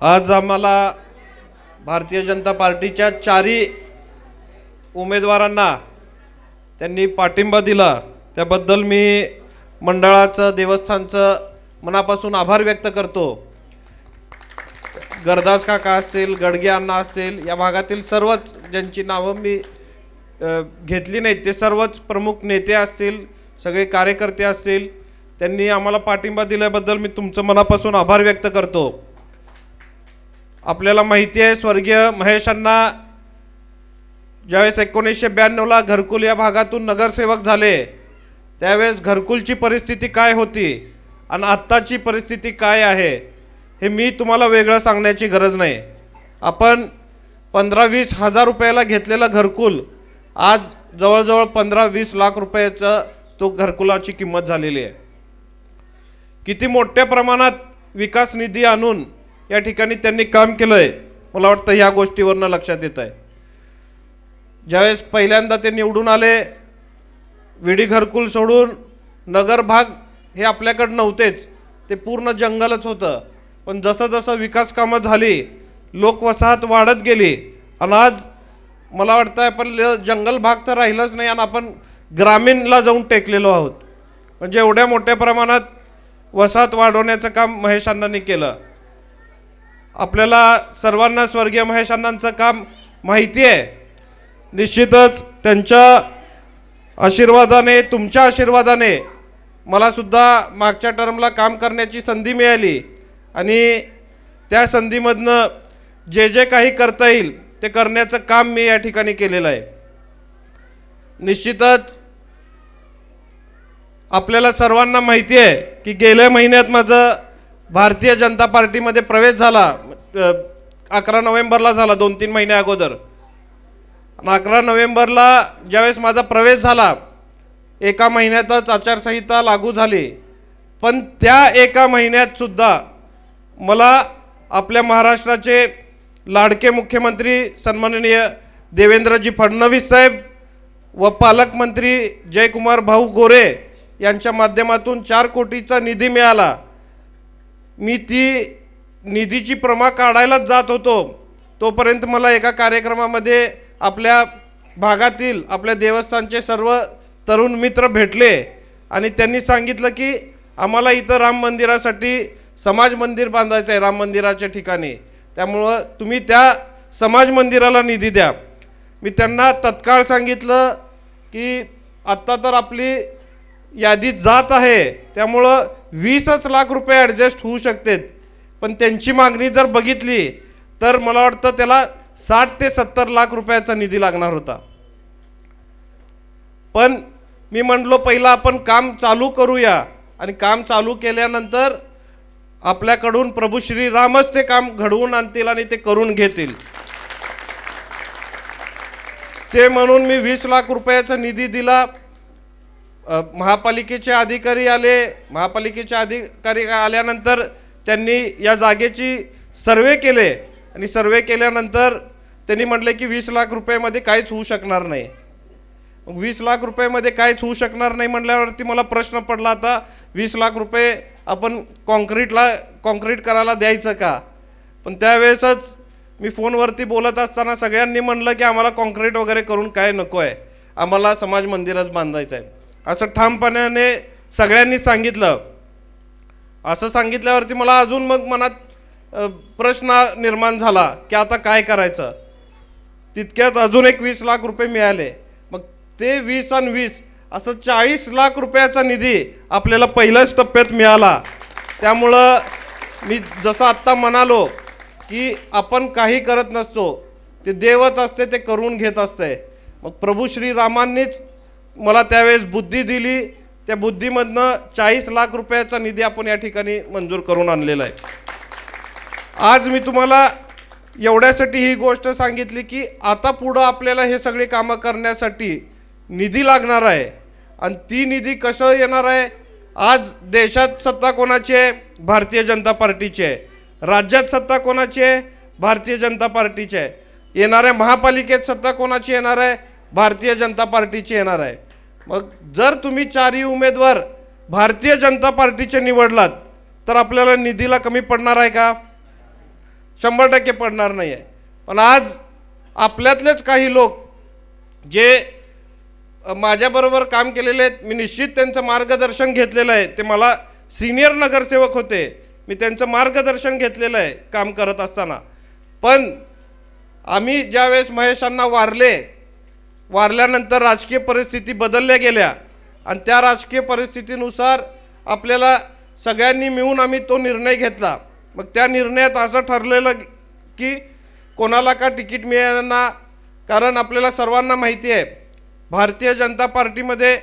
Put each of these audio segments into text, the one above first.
आज आम्हाला भारतीय जनता पार्टीच्या चारही उमेदवारांना त्यांनी पाठिंबा दिला. त्याबद्दल मी मंडळाचं देवस्थानचं मनापासून आभार व्यक्त करतो. गरदास काका असतील गडगे अण्णा असतील या भागातील सर्वच ज्यांची नावं मी घेतली नाहीत ते सर्वच प्रमुख नेते असतील सगळे कार्यकर्ते असतील त्यांनी आम्हाला पाठिंबा दिल्याबद्दल मी तुमचं मनापासून आभार व्यक्त करतो. आपल्याला माहिती आहे स्वर्गीय महेशांना ज्यावेळेस एकोणीसशे ब्याण्णवला घरकुल या भागातून नगरसेवक झाले त्यावेळेस घरकुलची परिस्थिती काय होती आणि आत्ताची परिस्थिती काय आहे हे मी तुम्हाला वेगळं सांगण्याची गरज नाही. आपण पंधरा वीस हजार रुपयाला घेतलेलं घरकुल आज जवळजवळ पंधरा वीस लाख रुपयाचं तो घरकुलाची किंमत झालेली आहे. किती मोठ्या प्रमाणात विकास निधी आणून या ठिकाणी त्यांनी काम केलं आहे मला वाटतं ह्या गोष्टीवरनं लक्षात येत आहे ज्यावेळेस पहिल्यांदा ते निवडून आले विडी घरकुल सोडून नगर भाग हे आपल्याकडं नव्हतेच ते पूर्ण जंगलच होतं. पण जसं जसं विकास कामं झाली लोकवसाहत वाढत गेली आणि आज मला वाटतं आहे ल- जंगल भाग तर राहिलंच नाही आणि आपण ग्रामीणला जाऊन टेकलेलो आहोत. म्हणजे एवढ्या मोठ्या प्रमाणात वसाहत वाढवण्याचं काम महेशांनी केलं. आपल्याला सर्वांना स्वर्गीय महेश अण्णांचं काम माहिती आहे. निश्चितच त्यांच्या आशीर्वादाने तुमच्या आशीर्वादाने मला सुद्धा मागच्या टर्मला काम करण्याची संधी मिळाली. आणि त्या संधीमधनं जे जे काही करता येईल ते करण्याचं काम मी या ठिकाणी केलेलं आहे. निश्चितच आपल्याला सर्वांना माहिती आहे की गेल्या महिन्यात माझं भारतीय जनता पार्टीमध्ये प्रवेश झाला. अकरा नोव्हेंबरला झाला दोन तीन महिन्या अगोदर. आणि अकरा नोव्हेंबरला ज्यावेळेस माझा प्रवेश झाला एका महिन्यातच आचारसंहिता लागू झाली. पण त्या एका महिन्यात सुद्धा मला आपल्या महाराष्ट्राचे लाडके मुख्यमंत्री सन्माननीय देवेंद्रजी फडणवीस साहेब व पालकमंत्री जयकुमार भाऊ गोरे यांच्या माध्यमातून चार कोटीचा निधी मिळाला. मी ती निधीची प्रमा काढायलाच जात होतो. तोपर्यंत मला एका कार्यक्रमामध्ये आपल्या भागातील आपल्या देवस्थानचे सर्व तरुण मित्र भेटले. आणि त्यांनी सांगितलं की आम्हाला इथं राम मंदिरासाठी समाज मंदिर बांधायचं आहे राम मंदिराच्या ठिकाणी. त्यामुळं तुम्ही त्या समाज मंदिराला निधी द्या. मी त्यांना तत्काळ सांगितलं की आत्ता तर आपली यादी जात आहे. त्यामुळं वीसच लाख रुपये ॲडजस्ट होऊ शकतात. पण त्यांची मागणी जर बघितली तर मला वाटतं त्याला साठ ते सत्तर लाख रुपयाचा निधी लागणार होता. पण मी म्हणलो पहिला आपण काम चालू करूया. आणि काम चालू केल्यानंतर आपल्याकडून प्रभू श्रीरामच ते काम घडवून आणतील आणि ते करून घेतील. ते म्हणून मी वीस लाख रुपयाचा निधी दिला. महापालिकेचे अधिकारी आले. महापालिकेचे अधिकारी आल्यानंतर त्यांनी या जागेची सर्वे केले आणि सर्वे केल्यानंतर त्यांनी म्हटले की वीस लाख रुपयामध्ये काहीच होऊ शकणार नाही. वीस लाख रुपयामध्ये काहीच होऊ शकणार नाही म्हटल्यावरती मला प्रश्न पडला आता वीस लाख रुपये आपण कॉन्क्रीटला कॉन्क्रीट करायला द्यायचं का? पण त्यावेळेसच मी फोनवरती बोलत असताना सगळ्यांनी म्हणलं की आम्हाला कॉन्क्रीट वगैरे करून काय नको आहे. आम्हाला समाज मंदिरच बांधायचं आहे. असं ठामपणाने सगळ्यांनी सांगितलं. असं सांगितल्यावरती मला अजून मग मनात प्रश्न निर्माण झाला की आता काय करायचं? तितक्यात अजून एक वीस लाख रुपये मिळाले. मग ते वीस आणि वीस असं चाळीस लाख रुपयाचा निधी आपल्याला पहिल्याच टप्प्यात मिळाला. त्यामुळं मी जसं आत्ता म्हणालो की आपण काही करत नसतो ते देवत असते ते करून घेत असते. मग प्रभू श्रीरामांनीच मला त्यावेळेस बुद्धी दिली त्या बुद्धीमधनं चाळीस लाख रुपयाचा निधी आपण या ठिकाणी मंजूर करून आणलेला आहे. आज मी तुम्हाला एवढ्यासाठी ही गोष्ट सांगितली की आता पुढं आपल्याला हे सगळी कामं करण्यासाठी निधी लागणार आहे आणि ती निधी कसं येणार आहे? आज देशात सत्ता कोणाची आहे? भारतीय जनता पार्टीची आहे. राज्यात सत्ता कोणाची आहे? भारतीय जनता पार्टीची आहे. येणाऱ्या महापालिकेत सत्ता कोणाची येणार आहे? भारतीय जनता पार्टीची येणार आहे. मग जर तुम्ही चारही उमेदवार भारतीय जनता पार्टीचे निवडलात तर आपल्याला निधीला कमी पडणार आहे का? शंभर टक्के पडणार नाही आहे पण आज आपल्यातलेच काही लोक जे माझ्याबरोबर काम केलेले आहेत मी निश्चित त्यांचं मार्गदर्शन घेतलेलं आहे. ते मला सिनियर नगरसेवक होते. मी त्यांचं मार्गदर्शन घेतलेलं आहे काम करत असताना. पण आम्ही ज्यावेळेस महेशांना वारले वारल्यानंतर राजकीय परिस्थिती बदलल्या गेल्या आणि त्या राजकीय परिस्थितीनुसार आपल्याला सगळ्यांनी मिळून आम्ही तो निर्णय घेतला. मग त्या निर्णयात असं ठरलेलं की कोणाला का तिकीट मिळणार कारण आपल्याला सर्वांना माहिती आहे भारतीय जनता पार्टीमध्ये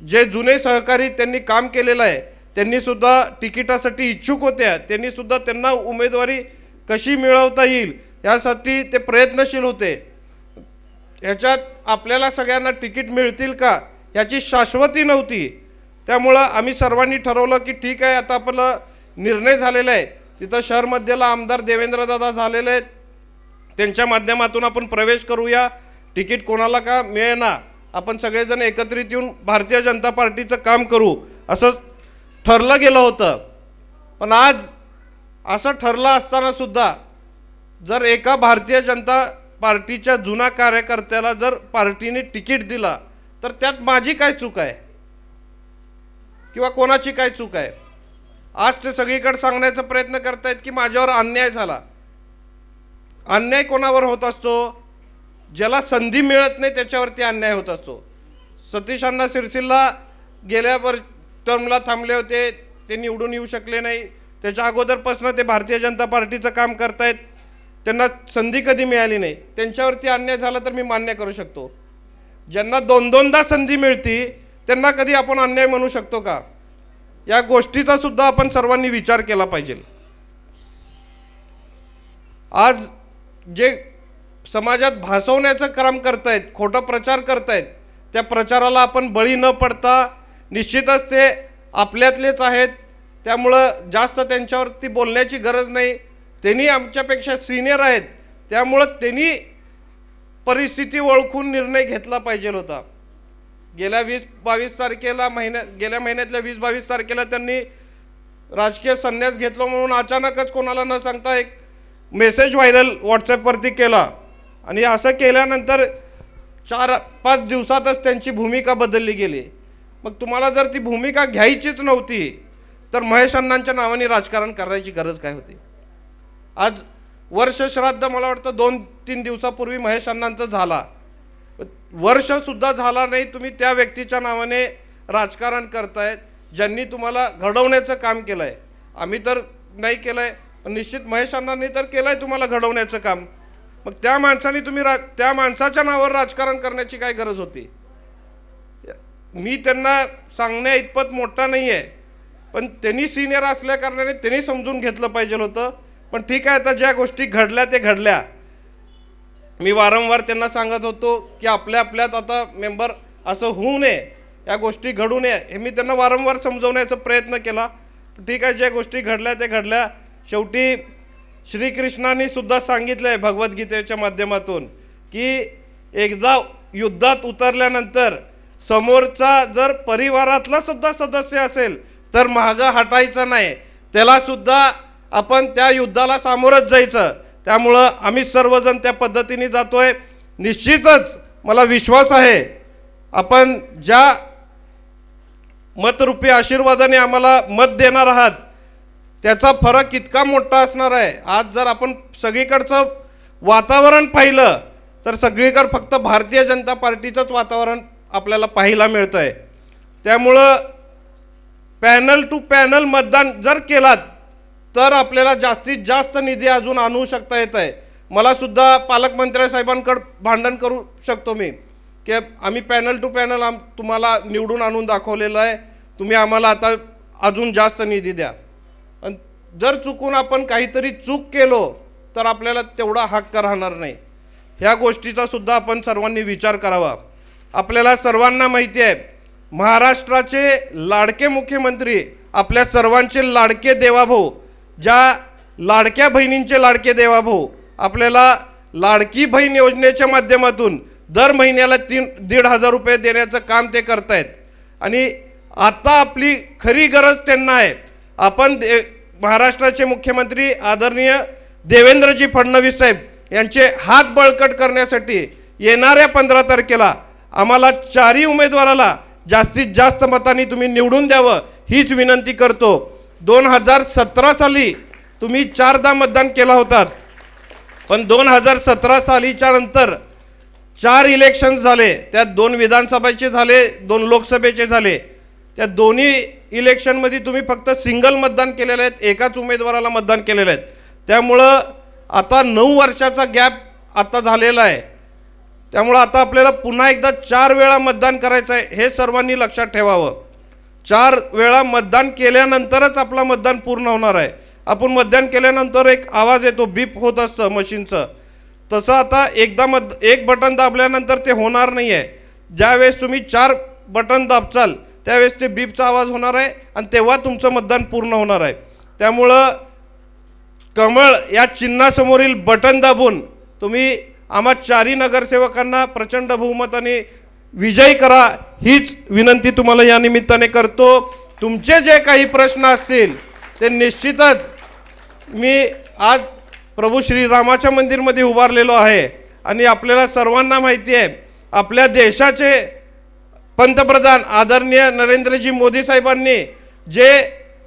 जे जुने सहकारी त्यांनी काम केलेलं आहे त्यांनीसुद्धा तिकिटासाठी इच्छुक होत्या त्यांनीसुद्धा त्यांना उमेदवारी कशी मिळवता येईल यासाठी ते प्रयत्नशील होते. याच्यात आपल्याला सगळ्यांना तिकीट मिळतील का याची शाश्वती नव्हती. त्यामुळं आम्ही सर्वांनी ठरवलं की ठीक आहे आता आपलं निर्णय झालेला आहे. तिथं शहरमध्येला आमदार देवेंद्रदादा झालेले आहेत. त्यांच्या माध्यमातून आपण प्रवेश करूया. तिकीट कोणाला का मिळेना? आपण सगळेजण एकत्रित येऊन भारतीय जनता पार्टीचं काम करू असं ठरलं गेलं होतं. पण आज असं ठरलं असतानासुद्धा जर एका भारतीय जनता पार्टीच्या जुना कार्यकर्त्याला जर पार्टीने तिकीट दिला तर त्यात माझी काय चूक आहे? किंवा कोणाची काय चूक आहे? आज ते सगळीकडे सांगण्याचा प्रयत्न करतायत की माझ्यावर अन्याय झाला. अन्याय कोणावर होत असतो? ज्याला संधी मिळत नाही त्याच्यावरती अन्याय होत असतो. सतीश अण्णा सिरसिल्ला गेल्या वर टर्मला थांबले होते. ते निवडून येऊ शकले नाही. त्याच्या अगोदरपासून ते भारतीय जनता पार्टीचं काम करतायत. त्यांना संधी कधी मिळाली नाही. त्यांच्यावरती अन्याय झाला तर मी मान्य करू शकतो. ज्यांना दोन दोनदा संधी मिळती त्यांना कधी आपण अन्याय म्हणू शकतो का? या गोष्टीचा सुद्धा आपण सर्वांनी विचार केला पाहिजे. आज जे समाजात भासवण्याचं काम करतायत खोटा प्रचार करतायत त्या प्रचाराला आपण बळी न पडता निश्चितच ते आपल्यातलेच आहेत. त्यामुळं जास्त त्यांच्यावरती बोलण्याची गरज नाही. त्यांनी आमच्यापेक्षा सिनियर आहेत. त्यामुळं त्यांनी परिस्थिती ओळखून निर्णय घेतला पाहिजे होता. गेल्या वीस बावीस तारखेला महिन्या गेल्या महिन्यातल्या वीस बावीस तारखेला त्यांनी राजकीय संन्यास घेतला म्हणून अचानकच कोणाला न सांगता एक मेसेज व्हायरल व्हॉट्सॲपवरती केला. आणि असं केल्यानंतर चार पाच दिवसातच त्यांची भूमिका बदलली गेली. मग तुम्हाला जर ती भूमिका घ्यायचीच नव्हती तर महेश अण्णांच्या नावाने राजकारण करायची गरज काय होती? आज वर्ष श्राद्ध मला वाटतं दोन तीन दिवसापूर्वी महेश अण्णांचं झाला. वर्षसुद्धा झाला नाही तुम्ही त्या व्यक्तीच्या नावाने राजकारण करतायत ज्यांनी तुम्हाला घडवण्याचं काम केलं आहे आम्ही तर नाही केलं आहे पण निश्चित महेश अण्णांनी तर केलं आहे तुम्हाला घडवण्याचं काम. मग त्या माणसाने तुम्ही रा त्या माणसाच्या नावावर राजकारण करण्याची काय गरज होती? मी त्यांना सांगण्या इतपत मोठा नाही आहे पण त्यांनी सिनियर असल्या कारणाने त्यांनी समजून घेतलं पाहिजे होतं. पण ठीक आहे आता ज्या गोष्टी घडल्या ते घडल्या. मी वारंवार त्यांना सांगत होतो की आपल्या आपल्यात आता मेंबर असं होऊ नये या गोष्टी घडू नये हे मी त्यांना वारंवार समजवण्याचा प्रयत्न केला. ठीक आहे ज्या गोष्टी घडल्या ते घडल्या. शेवटी श्रीकृष्णाने सुद्धा सांगितलं आहे भगवद्गीतेच्या माध्यमातून की एकदा युद्धात उतरल्यानंतर समोरचा जर परिवारातला सुद्धा सदस्य असेल तर महागा हटायचं नाही. त्यालासुद्धा आपण त्या युद्धाला सामोरच जायचं. त्यामुळं आम्ही सर्वजण त्या पद्धतीने जातो आहे निश्चितच मला विश्वास आहे आपण ज्या मतरूपी आशीर्वादाने आम्हाला मत देणार आहात त्याचा फरक इतका मोठा असणार आहे. आज जर आपण सगळीकडचं वातावरण पाहिलं तर सगळीकडं फक्त भारतीय जनता पार्टीचंच वातावरण आपल्याला पाहायला मिळतं आहे त्यामुळं पॅनल टू पॅनल मतदान जर केलात तर आपल्याला जास्तीत जास्त निधी अजून आणू शकता येत आहे. मलासुद्धा पालकमंत्री भांडण करू शकतो मी. की आम्ही पॅनल टू पॅनल आम तुम्हाला निवडून आणून दाखवलेलं आहे. तुम्ही आम्हाला आता अजून जास्त निधी द्या. आणि जर चुकून आपण काहीतरी चूक केलो तर आपल्याला तेवढा हक्क राहणार नाही. ह्या गोष्टीचा सुद्धा आपण सर्वांनी विचार करावा. आपल्याला सर्वांना माहिती आहे महाराष्ट्राचे लाडके मुख्यमंत्री आपल्या सर्वांचे लाडके देवाभाऊ ज्या लाडक्या बहिणींचे लाडके देवाभाऊ आपल्याला लाडकी बहीण योजनेच्या माध्यमातून दर महिन्याला तीन दीड हजार रुपये देण्याचं काम ते करतायत. आणि आता आपली खरी गरज त्यांना आहे. आपण दे महाराष्ट्राचे मुख्यमंत्री आदरणीय देवेंद्रजी फडणवीस साहेब यांचे हात बळकट करण्यासाठी येणाऱ्या पंधरा तारखेला आम्हाला चारही उमेदवाराला जास्तीत जास्त मतांनी तुम्ही निवडून द्यावं हीच विनंती करतो. दोन हजार सतरा साली तुम्ही चारदा मतदान केला होतात. पण दोन हजार सतरा सालीच्या नंतर चार इलेक्शन झाले. त्यात दोन विधानसभेचे झाले दोन लोकसभेचे झाले. त्या दोन्ही इलेक्शनमध्ये तुम्ही फक्त सिंगल मतदान केलेलं आहेत एकाच उमेदवाराला मतदान केलेलं आहे त्यामुळं आता नऊ वर्षाचा गॅप आता झालेला आहे. त्यामुळं आता आपल्याला पुन्हा एकदा चार वेळा मतदान करायचं आहे हे सर्वांनी लक्षात ठेवावं. चार वेळा मतदान केल्यानंतरच आपलं मतदान पूर्ण होणार आहे. आपण मतदान केल्यानंतर एक आवाज येतो बीप होत असतं मशीनचं. तसं आता एकदा मत एक बटन दाबल्यानंतर ते होणार नाही आहे ज्यावेळेस तुम्ही चार बटन दाबचाल त्यावेळेस ते बीपचा आवाज होणार आहे आणि तेव्हा तुमचं मतदान पूर्ण होणार आहे. त्यामुळं कमळ या चिन्हासमोरील बटन दाबून तुम्ही आम्हा चारही नगरसेवकांना प्रचंड बहुमताने विजयी करा हीच विनंती तुम्हाला या निमित्ताने करतो. तुमचे जे काही प्रश्न असतील ते निश्चितच मी आज प्रभू श्रीरामाच्या मंदिरमध्ये उभारलेलो आहे. आणि आपल्याला सर्वांना माहिती आहे आपल्या देशाचे पंतप्रधान आदरणीय नरेंद्रजी मोदी साहेबांनी जे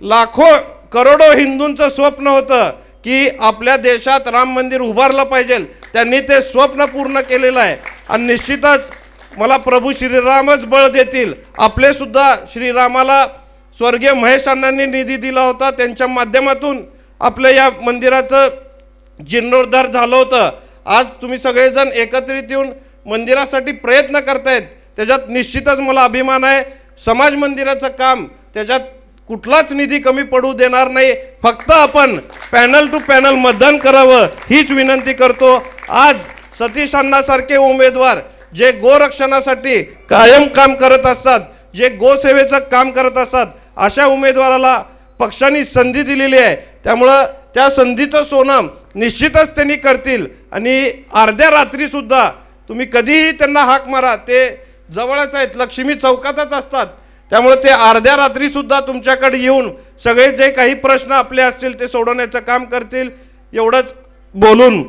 लाखो करोडो हिंदूंचं स्वप्न होतं की आपल्या देशात राम मंदिर उभारलं पाहिजे त्यांनी ते स्वप्न पूर्ण केलेलं आहे. आणि निश्चितच मला प्रभू श्रीरामच बळ देतील. आपले सुद्धा श्रीरामाला स्वर्गीय महेश अण्णांनी निधी दिला होता. त्यांच्या माध्यमातून आपल्या या मंदिराचं जीर्णोद्धार झालं होतं. आज तुम्ही सगळेजण एकत्रित येऊन मंदिरासाठी प्रयत्न करतायत. त्याच्यात निश्चितच मला अभिमान आहे. समाज मंदिराचं काम त्याच्यात कुठलाच निधी कमी पडू देणार नाही. फक्त आपण पॅनल टू पॅनल मतदान करावं हीच विनंती करतो. आज सतीश अण्णासारखे उमेदवार जे गोरक्षणासाठी कायम काम करत असतात जे गोसेवेचं काम करत असतात अशा उमेदवाराला पक्षांनी संधी दिलेली आहे. त्यामुळं त्या संधीचं सोनं निश्चितच त्यांनी करतील. आणि अर्ध्या रात्रीसुद्धा तुम्ही कधीही त्यांना हाक मारा ते जवळच आहेत. लक्ष्मी चौकातच असतात. त्यामुळे ते अर्ध्या रात्रीसुद्धा तुमच्याकडे येऊन सगळे जे काही प्रश्न आपले असतील ते सोडवण्याचं काम करतील एवढंच बोलून.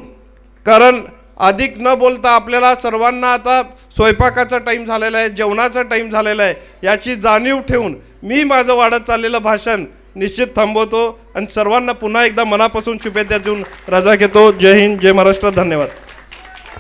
कारण अधिक न बोलता आपल्याला सर्वांना आता स्वयंपाकाचा टाईम झालेला आहे जेवणाचा टाईम झालेला आहे याची जाणीव ठेवून मी माझं वाढत चाललेलं भाषण निश्चित थांबवतो. आणि सर्वांना पुन्हा एकदा मनापासून शुभेच्छा देऊन रजा घेतो. जय हिंद जय महाराष्ट्र धन्यवाद.